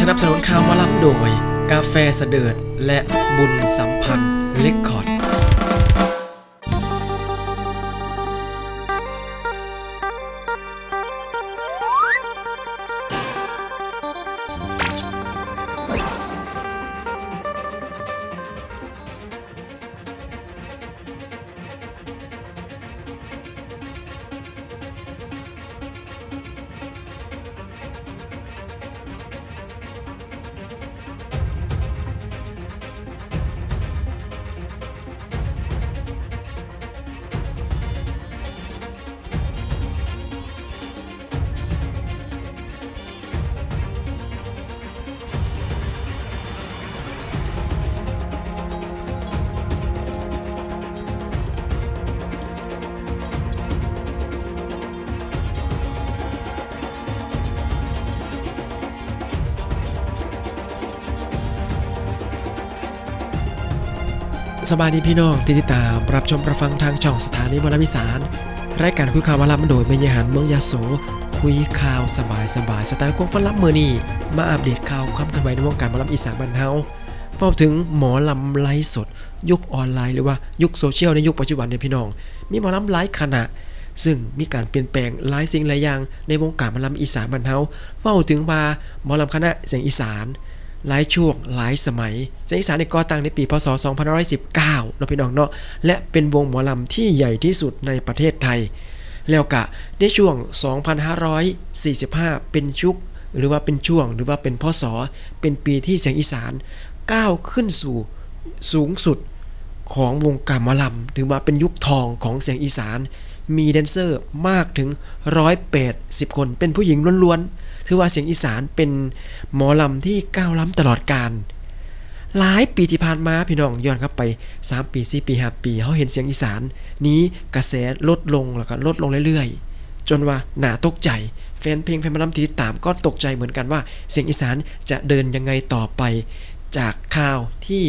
สนับสนุนข่าวมาลับโดย กาแฟเสดิร์ดและบุญสัมพันธ์เลคคอร์ด สบายดีพี่น้องที่ติดตาม รับชมรับฟังทางช่องสถานีวารวิสารรายการคุยข่าวมาลับโดยเมยหันเมืองยาโสคุยข่าวสบายสบายสไตล์คงฟันลับมือนี่มาอัปเดตข่าวความเคลื่อนไหวในวงการมาลับอีสานบ้านเฮาเฝ้าถึงหมอลำไลฟ์สด ยุคออนไลน์หรือว่ายุคโซเชียลในยุคปัจจุบันเนี่ยพี่น้อง มีหมอลำไลฟ์ขณะซึ่งมีการเปลี่ยนแปลงหลายสิ่งหลายอย่างในวงการมอลำอีสานบ้านเฮาเฝ้าถึงว่าหมอลำคณะเสียงอีสาน หลายช่วงหลายสมัยเสียงอีสานในก่อตั้งในปีพศ 2519เนาพี่น้องเนาะและเป็นวงหมอลำที่ใหญ่ที่สุดในประเทศไทย แล้วกะในช่วง 2545 เป็นชุก หรือว่าเป็นช่วงหรือว่าเป็นพศเป็นปีที่เสียงอีสานก้าวขึ้นสู่สูงสุดของวงการหมอลำถือว่าเป็นยุคทองของเสียงอีสาน มีแดนเซอร์มากถึง180คน เป็นผู้หญิงล้วนๆ ถือว่าเสียงอีสานเป็นหมอลำที่ก้าวล้ำตลอดการหลายปีที่ผ่านมาพี่น้องย้อนกลับไป 3 ปี 4 ปี 5 ปีเขาเห็นเสียงอีสาน นี้กระแสลดลงแล้วก็ลดลงเรื่อยๆ จนว่าหนาตกใจ แฟนเพลงแฟนมอลำที่ติดตามก็ตกใจเหมือนกันว่า เสียงอีสานจะเดินยังไงต่อไปจากข่าวที่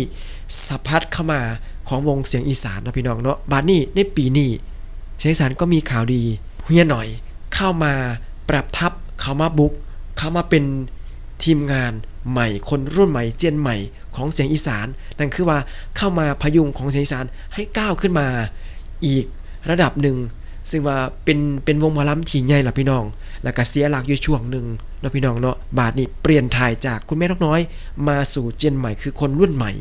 สะพัดเข้ามาของวงเสียงอีสานนะพี่น้องเนาะบาดนี้ในปีนี้ เสียสานก็มีข่าวดีเฮียหน่อยเข้ามาปรับทับเข้ามาบุก เข้ามาเป็นทีมงานใหม่คนรุ่นใหม่เจนใหม่ของเสียงอีสานนั่นคือว่าเข้ามาพยุงของเสียงอีสานให้ก้าวขึ้นมา อีกระดับหนึ่งซึ่งว่าเป็นเป็นวงหมอลำที่ใหญ่ล่ะพี่น้อง แล้วก็เสียหลักอยู่ช่วงหนึ่งเนาะพี่น้องเนาะบาทนี้เปลี่ยนถ่ายจากคุณแม่นกน้อย มาสู่เจนใหม่คือคนรุ่นใหม่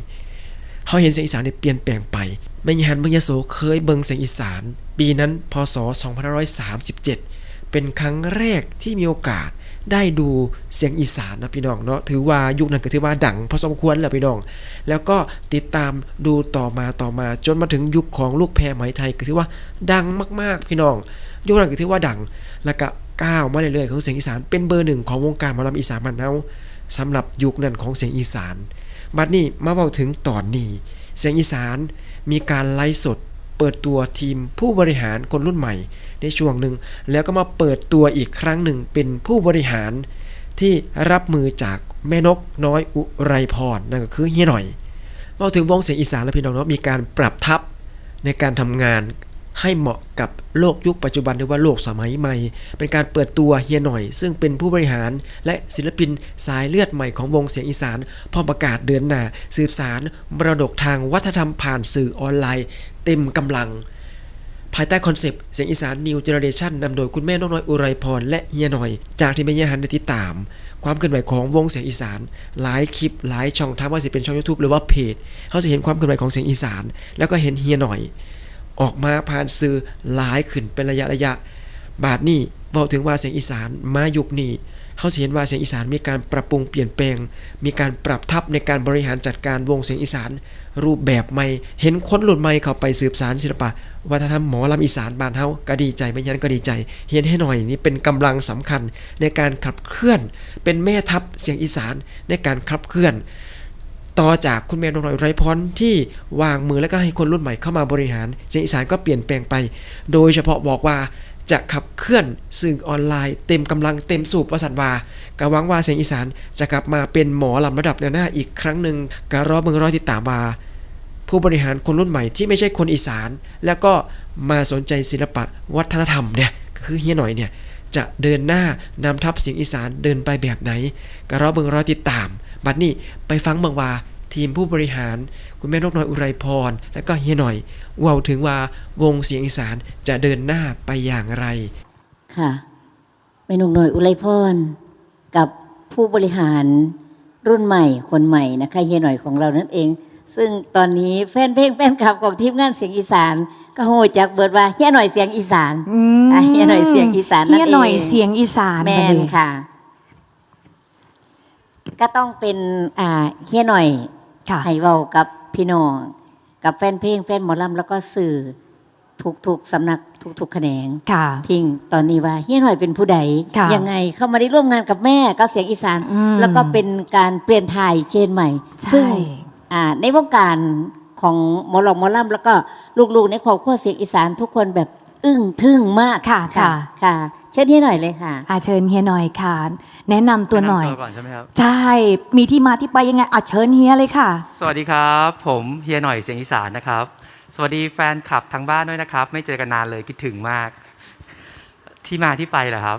เขาเห็นเสียงอีสานเนี่ยเปลี่ยนแปลงไปแม่ยหันเมืองยโสเคยเบิงเสียงอีสาน ปีนั้นพศ 2537 เป็นครั้งแรกที่มีโอกาสได้ดูเสียงอีสานนะพี่น้องเนาะถือว่ายุคนั้นก็ถือว่าดังพอสมควรแหละพี่น้อง แล้วก็ติดตามดูต่อมาต่อมาจนมาถึงยุคของลูกแพรไหมไทยก็ถือว่าดังมาก ๆ พี่น้อง ยุคนั้นก็ถือว่าดัง แล้วก็ก้าวมาเรื่อยๆของเสียงอีสานเป็นเบอร์หนึ่งของวงการหมอลำอีสานบ้านเฮาสำหรับยุคนั้นของเสียงอีสาน บัดนี้มาเว้าถึงตอนนี้ เสียงอีสานมีการไลฟ์สด เปิดตัวทีมผู้บริหารคนรุ่นใหม่ ในช่วงหนึ่ง แล้วก็มาเปิดตัวอีกครั้งหนึ่งเป็นผู้บริหารที่รับมือจากแม่นกน้อยอุไรพรนั่นก็คือเฮียหน่อยเมาถึงวงเสียงอีสานแล้วพี่น้องเนาะมีการปรับทับในการทำงาน ให้เหมาะกับโลกยุคปัจจุบันหรือว่าโลกสมัยใหม่ เป็นการเปิดตัวเฮียหน่อย ซึ่งเป็นผู้บริหารและศิลปินสายเลือดใหม่ของวงเสียงอีสาน พอประกาศเดือนหน้าสืบสารมรดกทางวัฒนธรรมผ่านสื่อออนไลน์ เต็มกำลัง ภายใต้คอนเซปต์เสียงอีสาน New Generation นำโดยคุณแม่น้องน้อยอุไรพรและเฮียหน่อย จากที่แม่ยหันติดตาม ความเคลื่อนไหวของวงเสียงอีสาน หลายคลิปหลายช่องทางว่าสิเป็นช่อง YouTube หรือว่าเพจเขาจะเห็นความเคลื่อนไหวของเสียงอีสาน แล้วก็เห็นเฮียหน่อย ออกมาผ่านสื่อหลายขึ้นเป็นระยะระยะ บาทนี้เว้าถึงว่าเสียงอีสานมายุคนี้เขาเห็นว่าเสียงอีสานมีการปรับปรุงเปลี่ยนแปลง มีการปรับทับในการบริหารจัดการวงเสียงอีสาน รูปแบบใหม่ เห็นคนหลุดใหม่เข้าไปสืบสารศิลปะ วัฒนธรรมหมอลำอีสานบ้านเฮาก็ดีใจไม่ยันก็ดีใจ เห็นให้หน่อยนี่เป็นกำลังสำคัญในการขับเคลื่อน เป็นแม่ทัพเสียงอีสานในการขับเคลื่อน ต่อจากคุณแม่นงน้อยไรพรที่วางมือแล้วก็ให้คนรุ่นใหม่เข้ามาบริหารเสียงอีสานก็เปลี่ยนแปลงไป โดยเฉพาะบอกว่าจะขับเคลื่อนสื่อออนไลน์เต็มกำลังเต็มสูบวสันวากะหวังว่าเสียงอีสานจะกลับมาเป็นหมอลำระดับแนวหน้าอีกครั้งหนึ่งกะรอเมืองรอติดตามว่าผู้บริหารคนรุ่นใหม่ที่ไม่ใช่คนอีสาน แล้วก็มาสนใจศิลปะวัฒนธรรมเนี่ยก็คือเฮียหน่อยเนี่ยจะเดินหน้านำทัพเสียงอีสานเดินไปแบบไหนก็รอเบิ่งรอติดตาม บัดนี้ไปฟังเบิ่งว่าทีมผู้บริหาร คุณแม่นกน้อยอุไรพร และก็เฮียหน่อยเว่าถึงว่าวงเสียงอีสานจะเดินหน้าไปอย่างไร ค่ะเมนูหน่อยอุไรพรกับผู้บริหารรุ่นใหม่คนใหม่นะคะเฮียหน่อยของเรานั่นเอง ซึ่งตอนนี้แฟนเพลงแฟนคลับของทีมงานเสียงอีสาน ก็โหจากเบิดว่าเฮียหน่อยเสียงอีสานอืมอะเฮียหน่อยเสียงอีสานนั่นเองเฮียหน่อยเสียงอีสานแมบัดนนี้ค่ะ ก็ต้องเป็นอ่าเฮียหน่อยค่ะให้เว้ากับพี่น้องกับแฟนเพลงแฟนหมอลำแล้วก็สื่อทุกๆสำนักทุกๆแขนงค่ะ ทิ้งตอนนี้ว่าเฮียหน่อยเป็นผู้ใดค่ะยังไงเข้ามาได้ร่วมงานกับแม่ก็เสียงอีสาน อืมแล้วก็เป็นการเปลี่ยนถ่ายเชนใหม่ ใช่ ซึ่งอ่าในวงการของหมอหลอกหมอล่ำแล้วก็ลูกๆในครอบครัวเสียงอีสานทุกคนแบบอึ้งทึ่งมากค่ะค่ะ ค่ะ เชิญเฮียหน่อยเลยค่ะ อาเชิญเฮียหน่อยค่ะ แนะนำตัวหน่อย แะำก่อนใช่ไหมครับ ใช่ มีที่มาที่ไปยังไงอาเชิญเฮียเลยค่ะ สวัสดีครับ ผมเฮียหน่อยเสียงอีสานนะครับ สวัสดีแฟนคลับทางบ้านด้วยนะครับ ไม่เจอกันนานเลยคิดถึงมาก ที่มาที่ไปเหรอครับ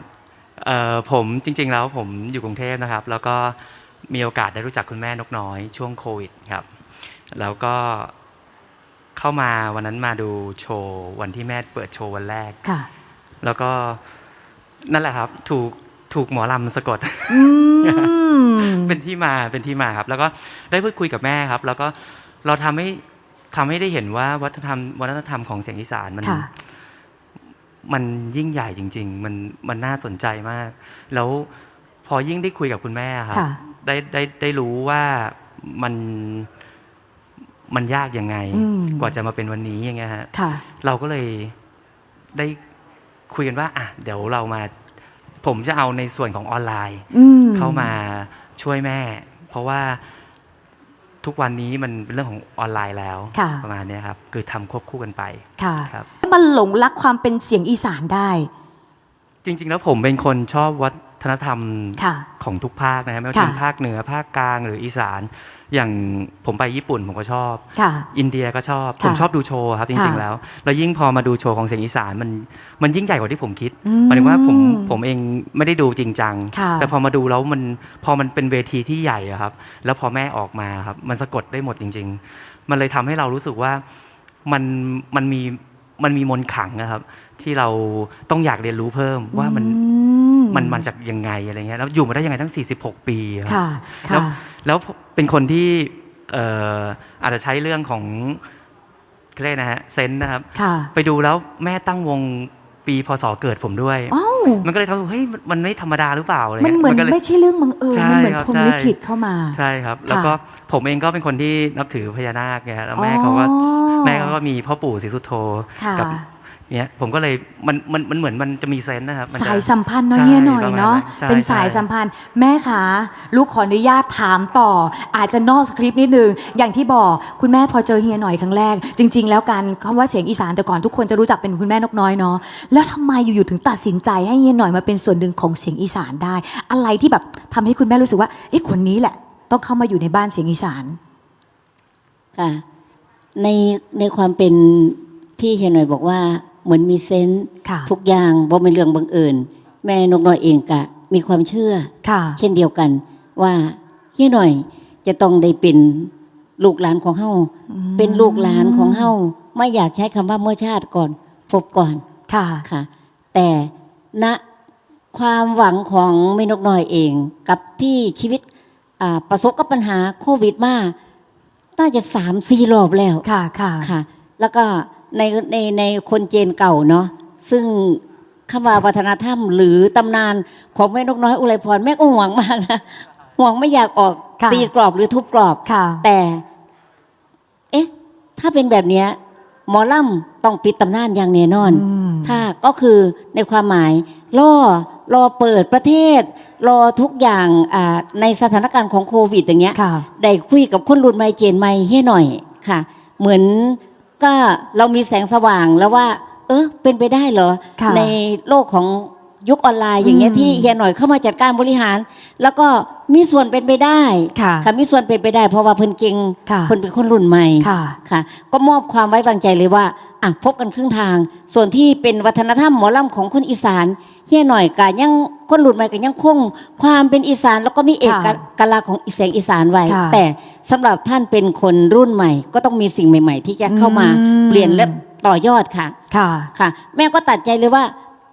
เอ่อผมจริง ๆ แล้วผมอยู่กรุงเทพนะครับ แล้วก็มีโอกาสได้รู้จักคุณแม่นกน้อย ช่วงโควิดครับ แล้วก็เข้ามาวันนั้นมาดูโชว์วันที่แม่เปิดโชว์วันแรก ค่ะ แล้วก็ นั่นแหละครับ ถูกถูกหมอลำสะกด อืม เป็นที่มาเป็นที่มาครับ แล้วก็ได้พูดคุยกับแม่ครับ แล้วก็เราทำให้ทำให้ได้เห็นว่าวัฒนธรรมวัฒนธรรมของเสียงอีสานมัน ค่ะ มันยิ่งใหญ่จริง ๆ มันมันน่าสนใจมาก แล้วพอยิ่งได้คุยกับคุณแม่ครับ ค่ะ ได้ได้ได้รู้ว่ามันมันยากยังไง อืม กว่าจะมาเป็นวันนี้อย่างเงี้ยฮะ ค่ะ เราก็เลยได้ คุยกันว่าอะเดี๋ยวเรามาผมจะเอาในส่วนของออนไลน์อืมเข้ามาช่วยแม่ เพราะว่าทุกวันนี้มันเป็นเรื่องของออนไลน์แล้วค่ะประมาณเนี้ยครับ คือทำควบคู่กันไปค่ะครับมันหลงรักความเป็นเสียงอีสานได้ จริง ๆ แล้วผมเป็นคนชอบวั ฒนธรรมค่ะของทุกภาคนะครับไม่ว่าจะเป็นค่ะภาคเหนือภาคกลางหรืออีสาน อย่างผมไปญี่ปุ่นผมก็ชอบค่ะอินเดียก็ชอบค่ะผมชอบดูโชว์ครับจริงค่ะๆแล้ว แล้วยิ่งพอมาดูโชว์ของเสียงอีสานมันมันยิ่งใหญ่กว่าที่ผมคิดอืมหมายถึงว่าผมผมเองไม่ได้ดูจริงจังค่ะแต่พอมาดูแล้วมันพอมันเป็นเวทีที่ใหญ่อะครับ แล้วพอแม่ออกมาครับมันสะกดได้หมดจริง ๆ มันเลยทำให้เรารู้สึกว่ามันมันมีมันมีมนต์ขลังนะครับ ที่เราต้องอยากเรียนรู้เพิ่มว่ามันอื มันมันจากยังไงอะไรเงี้ยแล้วอยู่มาได้ยังไงตั้ง 46 ปีครับค่ะแล้วค่ะแล้วเป็นคนที่เอ่ออาจจะใช้เรื่องของเรียกนะฮะเซนส์นะครับค่ะไปดูแล้วแม่ตั้งวงปีพศเกิดผมด้วยอ้าวมันก็เลยทำให้เฮ้ยมันมันไม่ธรรมดาหรือเปล่าอะไรมันเงี้ยเหมือนก็เลยไม่ใช่เรื่องบังเอิญใช่มันเหมือนครับพรหมใช่ลิขิตเข้ามา ใช่ครับ แล้วก็ผมเองก็เป็นคนที่นับถือพญานาคไงฮะแล้วแม่อ๋อเขาก็แม่เขาก็มีพ่อปู่ศรีสุโธค่ะกั เนี่ยผมก็เลยมันมันมันเหมือนมันจะมีเซนส์นะครับมันจะสายสัมพันธ์เนาะใช่เฮียหน่อยเนาะประมาณนั้นใช่เป็นสายใช่สัมพันธ์ แม่คะลูกขออนุญาตถามต่อ อาจจะนอกสคริปต์นิดนึง อย่างที่บอกคุณแม่พอเจอเฮียหน่อยครั้งแรก จริง ๆ แล้วการคำว่าเสียงอีสานแต่ก่อนทุกคนจะรู้จักเป็นคุณแม่นกน้อยเนาะแล้วทำไมอยู่ๆถึงตัดสินใจให้เฮียหน่อยมาเป็นส่วนหนึ่งของเสียงอีสานได้ อะไรที่แบบทำให้คุณแม่รู้สึกว่าเอ๊ะคนนี้แหละ ต้องเข้ามาอยู่ในบ้านเสียงอีสานค่ะในในความเป็นที่เฮียหน่อยบอกว่า เหมือนมีเซนส์ค่ะทุกอย่างบ่เป็นเรื่องบังเอิญแม่นกน้อยเองกะ มีความเชื่อ ค่ะ เช่นเดียวกันว่าเฮียหน่อยจะต้องได้เป็นลูกหลานของเฮาเป็นลูกหลานของเฮาไม่อยากใช้คำว่าเมื่อชาติก่อน พบก่อน ค่ะ ค่ะแต่ณความหวังของแม่นกน้อยเองกับที่ชีวิตอ่าประสบกับปัญหาโควิดมาน่าจะสามสี่รอบแล้วค่ะ ค่ะ ค่ะ แล้วก็ ในในในคนเจนเก่าเนาะซึ่งคำว่าวัฒนธรรม หรือตำนานของแม่นกน้อยอุไรพรแม่ก็ห่วงมากนะห่วงไม่อยากออกค่ะตีกรอบหรือทุบกรอบค่ะ แต่ เอ๊ะ ถ้าเป็นแบบเนี้ยหมอล่ำต้องปิดตำนานอย่างแน่นอน อืม ถ้าก็คือในความหมายล่อรอเปิดประเทศ รอทุกอย่างอ่าในสถานการณ์ของโควิดอย่างเงี้ย ค่ะ ได้คุยกับคนรุ่นใหม่เจนใหม่ให้หน่อยค่ะ เหมือน ก็เรามีแสงสว่างแล้วว่า เออเป็นไปได้เหรอ ค่ะในโลกของยุคออนไลน์อย่างเงี้ยอืม ที่เฮียหน่อยเข้ามาจัดการบริหาร แล้วก็มีส่วนเป็นไปได้ค่ะ มีส่วนเป็นไปได้ เพราะว่าเพิ่นเก่งค่ะ เพิ่นเป็นคนรุ่นใหม่ ค่ะ ค่ะก็มอบความไว้วางใจเลยว่า อะพบกันครึ่งทาง ส่วนที่เป็นวัฒนธรรมหมอลำของคนอีสานเฮียหน่อยกะยังคนหลุดใหม่กะยังคง ความเป็นอีสานแล้วก็มีเอกค่ะลักษณ์ของเสียงอีสานไว้ค่ะแต่สำหรับท่านเป็นคนรุ่นใหม่ ก็ต้องมีสิ่งใหม่ ๆ ที่จะเข้ามาอืมเปลี่ยนและต่อยอดค่ะ ค่ะค่ะ แม่ก็ตัดใจเลยว่า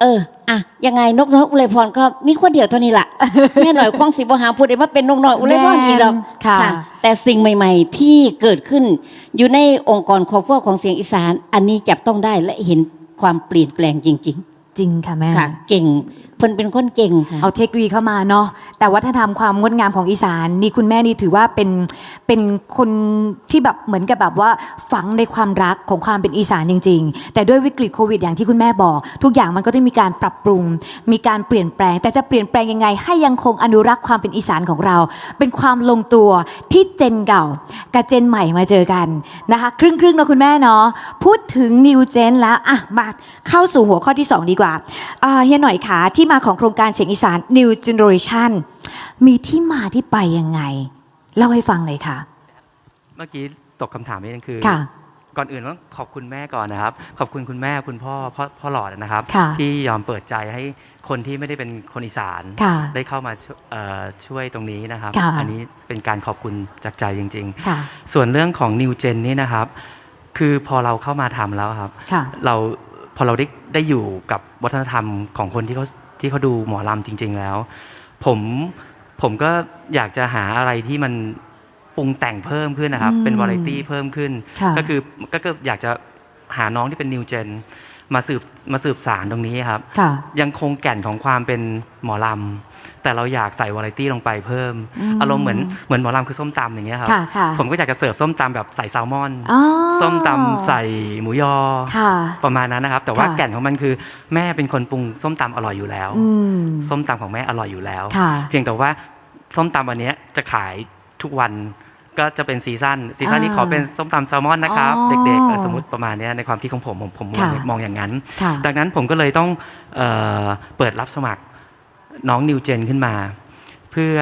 เอออะยังไงนกน้อยอุไรพรก็มีคนเดียวเท่านี้ละแม่หน่อยคว้างสิบหาพูดได้ว่าเป็นนกน้อยอุไรพรอีกหรอกค่ะ แต่สิ่งใหม่ ๆ ที่เกิดขึ้นอยู่ในองค์กรครอบครัวของเสียงอีสาน อันนี้จับต้องได้และเห็นความเปลี่ยนแปลงจริงจริงค่ะแม่ๆค่ะเก่ง เพิ่นเป็นคนเก่งค่ะ เอาเทคโนโลยีเข้ามาเนาะแต่วัฒนธรรมความงดงามของอีสานนี่คุณแม่นี่ถือว่าเป็นเป็นคนที่แบบเหมือนกับแบบว่าฝังในความรักของความเป็นอีสานจริง ๆ แต่ด้วยวิกฤตโควิดอย่างที่คุณแม่บอก ทุกอย่างมันก็ต้องมีการปรับปรุง มีการเปลี่ยนแปลง แต่จะเปลี่ยนแปลงยังไง ให้ยังคงอนุรักษ์ความเป็นอีสานของเรา เป็นความลงตัวที่เจนเก่ากับเจนใหม่มาเจอกันนะคะ ครึ่งครึ่งๆเนาะคุณแม่เนาะพูดถึงนิวเจนแล้วอะมาเข้าสู่หัวข้อที่สองดีกว่าอ่าเฮียหน่อยคะที่มาของโครงการเสียงอีสาน New Generation มีที่มาที่ไปยังไง เล่าให้ฟังเลยค่ะ เมื่อกี้ตกคำถามนี้คือค่ะ ก่อนอื่นต้องขอบคุณแม่ก่อนนะครับ ขอบคุณคุณแม่คุณพ่อพ่อพ่อหลอดนะครับ ค่ะ ที่ยอมเปิดใจให้คนที่ไม่ได้เป็นคนอีสาน ค่ะ ได้เข้ามาช่วยเอ่อช่วยตรงนี้นะครับ ค่ะ อันนี้เป็นการขอบคุณจากใจจริง ค่ะ ๆ ส่วนเรื่องของ New Gen นี่นะครับ คือพอเราเข้ามาทำแล้วครับ ค่ะ เรา พอเราได้ได้อยู่กับวัฒนธรรมของคนที่เขาที่เขาดูหมอลำจริง ๆ แล้ว ผมผมก็อยากจะหาอะไรที่มันปรุงแต่งเพิ่มขึ้นนะครับอืมเป็นวาไรตี้เพิ่มขึ้นค่ะก็คือก็ก็อยากจะหาน้องที่เป็นนิวเจนมาสืบมาสืบสารตรงนี้ครับค่ะยังคงแก่นของความเป็นหมอลำ แต่เราอยากใส่วาไรตี้ลงไปเพิ่มอืมอารมณ์เหมือนเหมือนหมอลำคือส้มตำอย่างเงี้ยครับค่ะค่ะผมก็อยากจะเสิร์ฟส้มตำแบบใส่แซลมอนอ๋อส้มตำใส่หมูยอค่ะประมาณนั้นนะครับ แต่ว่าค่ะแก่นของมันคือ แม่เป็นคนปรุงส้มตำอร่อยอยู่แล้วอืมส้มตำของแม่อร่อยอยู่แล้วค่ะเพียงแต่ว่าส้มตำวันเนี้ยจะขายทุกวันก็จะเป็นซีซั่นซีซั่นนี้อ่าขอเป็นส้มตำแซลมอนนะครับอ๋อเด็กๆเออสมมติประมาณเนี้ยในความคิดของผมผมผมมองค่ะมองอย่างนั้นค่ะดังนั้นผมก็เลยต้องเออเปิดรับสมัคร น้องนิวเจนขึ้นมา เพื่อ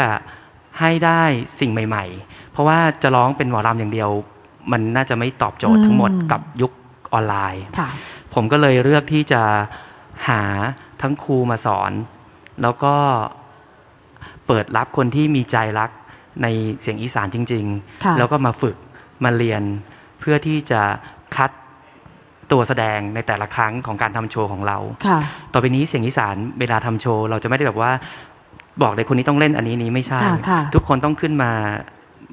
ให้ได้สิ่งใหม่ ๆ เพราะว่าจะร้องเป็นหมอลำอย่างเดียว มันน่าจะไม่ตอบโจทย์ทั้งหมดอืมกับยุคออนไลน์ค่ะผมก็เลยเลือกที่จะหาทั้งครูมาสอน แล้วก็เปิดรับคนที่มีใจรักในเสียงอีสานจริงค่ะๆแล้วก็มาฝึกมาเรียนเพื่อที่จะคัด ตัวแสดงในแต่ละครั้งของการทำโชว์ของเราค่ะต่อไปนี้เสียงอีสานเวลาทำโชว์ เราจะไม่ได้แบบว่าบอกเลยคนนี้ต้องเล่นอันนี้นี้ไม่ใช่ค่ะค่ะทุกคนต้องขึ้นมา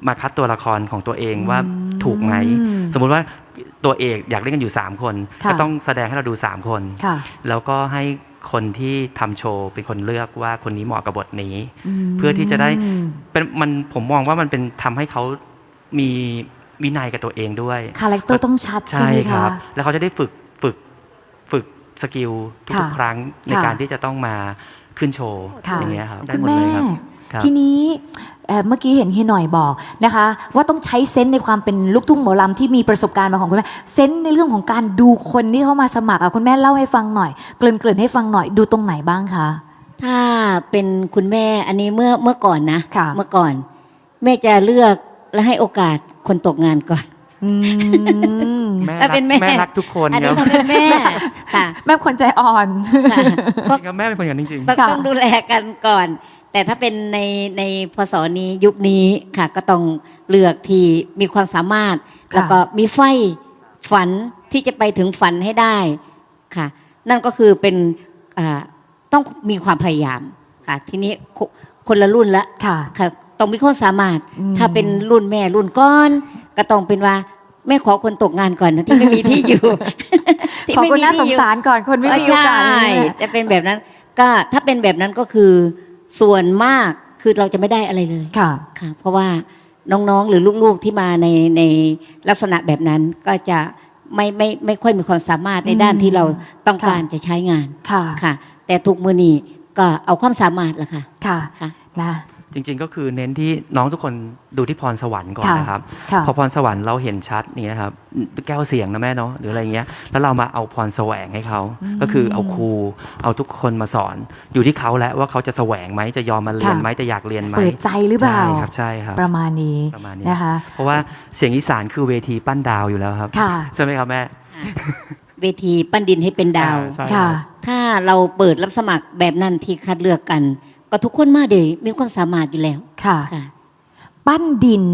มาคัดตัวละครของตัวเองว่าถูกไหมอืมสมมุติว่าตัวเอกอยากเล่นกันอยู่ 3 คนค่ะก็ต้องแสดงให้เราดู 3 คนค่ะแล้วก็ให้คนที่ทำโชว์เป็นคนเลือกว่าคนนี้เหมาะกับบทนี้มเพื่อที่จะได้เป็นมันผมมองว่ามันเป็นทำให้เขามี วินัยกับตัวเองด้วยคาแรคเตอร์ต้องชัดใช่ใช่ไหมคคะรับแล้วเขาจะได้ฝึกฝึกฝึกสกิลทุกค่ะๆครั้งในค่ะการที่จะต้องมาขึ้นโชว์ค่ะอย่างเงี้ยครับได้คุณหมดแม่เลยครับครับทีนี้เอ่อเมื่อกี้เห็นเฮียหน่อยบอกนะคะ ว่าต้องใช้เซนส์ในความเป็นลูกทุ่งหมอลำที่มีประสบการณ์มาของคุณแม่เซนส์ในเรื่องของการดูคนที่เข้ามาสมัครอะคุณแม่เล่าให้ฟังหน่อย เกริ่นเกริ่นให้ฟังหน่อยดูตรงไหนบ้างคะถ้าเป็นคุณแม่อันนี้เมื่อเมื่อก่อนนะค่ะเมื่อก่อน แม่จะเลือก และให้โอกาสคนตกงานก่อน อืมแม่ถ้ารักเป็นแม่ แม่รักทุกคนอันคนี้รับถ้าเป็นแม่ค่ะแม่คนใจอ่อน ค่ะก็ จริงๆแม่เป็นคนอย่างนั้นจริง ต้องค่ะ ต้องดูแลกันก่อน แต่ถ้าเป็นในในพศนี้ยุคนี้ค่ะ ก็ต้องเลือกที่มีความสามารถค่ะแล้วก็มีไฟฝันที่จะไปถึงฝันให้ได้ค่ะ นั่นก็คือเป็นอ่าต้องมีความพยายามค่ะ ทีนี้คคนละรุ่นละค่ะ ค่ะ ต้องมีความสามารถอืมถ้าเป็นรุ่นแม่รุ่นก้อน ก็ต้องเป็นว่าแม่ขอคนตกงานก่อนนะที่ไม่มีที่อยู่ที่ขอไม่คนมีน่าสที่งอยู่สารก่อนคนไม่มีโอกาสใช่เลยจะเป็นแบบนั้น ก็ถ้าเป็นแบบนั้นก็คือส่วนมากคือเราจะไม่ได้อะไรเลยค่ะค่ะ เพราะว่าน้องๆหรือลูกๆที่มาในในลักษณะแบบนั้นก็จะไม่ไม่ไม่ค่อยมีความสามารถในด้านอืมที่เราต้องการค่ะจะใช้งานค่ะค่ะ แต่ทุกมือนี้ก็เอาความสามารถละค่ะค่ะค่ะนะ จริงๆก็คือเน้นที่น้องทุกคนดูที่พรสวรรค์ก่อนค่ะนะครับ ค่ะพอพรสวรรค์เราเห็นชัดเนี่ยครับแก้วเสียงนะแม่เนาะหรืออะไรเงี้ยแล้วเรามาเอาพรแสวงให้เขาก็คือเอาครูเอาทุกคนมาสอน อยู่ที่เขาแล้วว่าเขาจะแสวงไหมจะยอมมาเรียนค่ะ ไหมจะอยากเรียนไหมเปิดใจหรือเปล่า ใช่ครับใช่ครับ ประมาณนี้ประมาณนี้ นะคะ เพราะว่าเสียงอีสานคือเวทีปั้นดาวอยู่แล้วครับ ค่ะ ใช่ไหมครับแม่เวทีปั้นดินให้เป็นดาว อ่ใช่ค่ะรับถ้าเราเปิดรับสมัครแบบนั้นที่คัดเลือกกัน ก็ทุกคนมาเดี๋ยวมีความสามารถอยู่แล้วค่ะ ค่ะ ปั้นดิน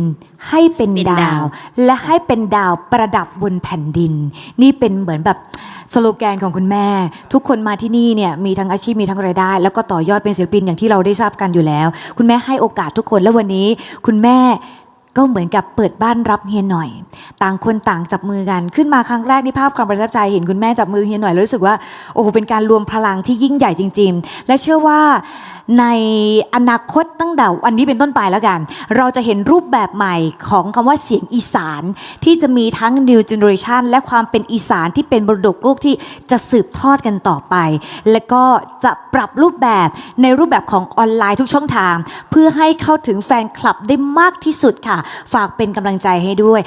ให้เป็นเป็นดาดาววและให้เป็นดาวประดับบนแผ่นดิน นี่เป็นเหมือนแบบสโลแกนของคุณแม่ ทุกคนมาที่นี่เนี่ยมีทั้งอาชีพมีทั้งรายได้ แล้วก็ต่อยอดเป็นศิลปินอย่างที่เราได้ทราบกันอยู่แล้ว คุณแม่ให้โอกาสทุกคนและวันนี้ คุณแม่ก็เหมือนกับเปิดบ้านรับเฮียหน่อย ต่างคนต่างจับมือกันขึ้นมาครั้งแรกนี่ภาพความประทับใจเห็นคุณแม่จับมือเฮียหน่อยแล้วรู้สึกว่าโอ้โหเป็นการรวมพลังที่ยิ่งใหญ่จริง ๆ และเชื่อว่าในอนาคตตั้งแต่วันนี้เป็นต้นไปแล้วกัน เราจะเห็นรูปแบบใหม่ของคำว่าเสียงอีสาน ที่จะมีทั้ง new generation และความเป็นอีสานที่เป็นบรดกโลกที่จะสืบทอดกันต่อไป และก็จะปรับรูปแบบในรูปแบบของออนไลน์ทุกช่องทาง เพื่อให้เข้าถึงแฟนคลับได้มากที่สุดค่ะ ฝากเป็นกำลังใจให้ด้วย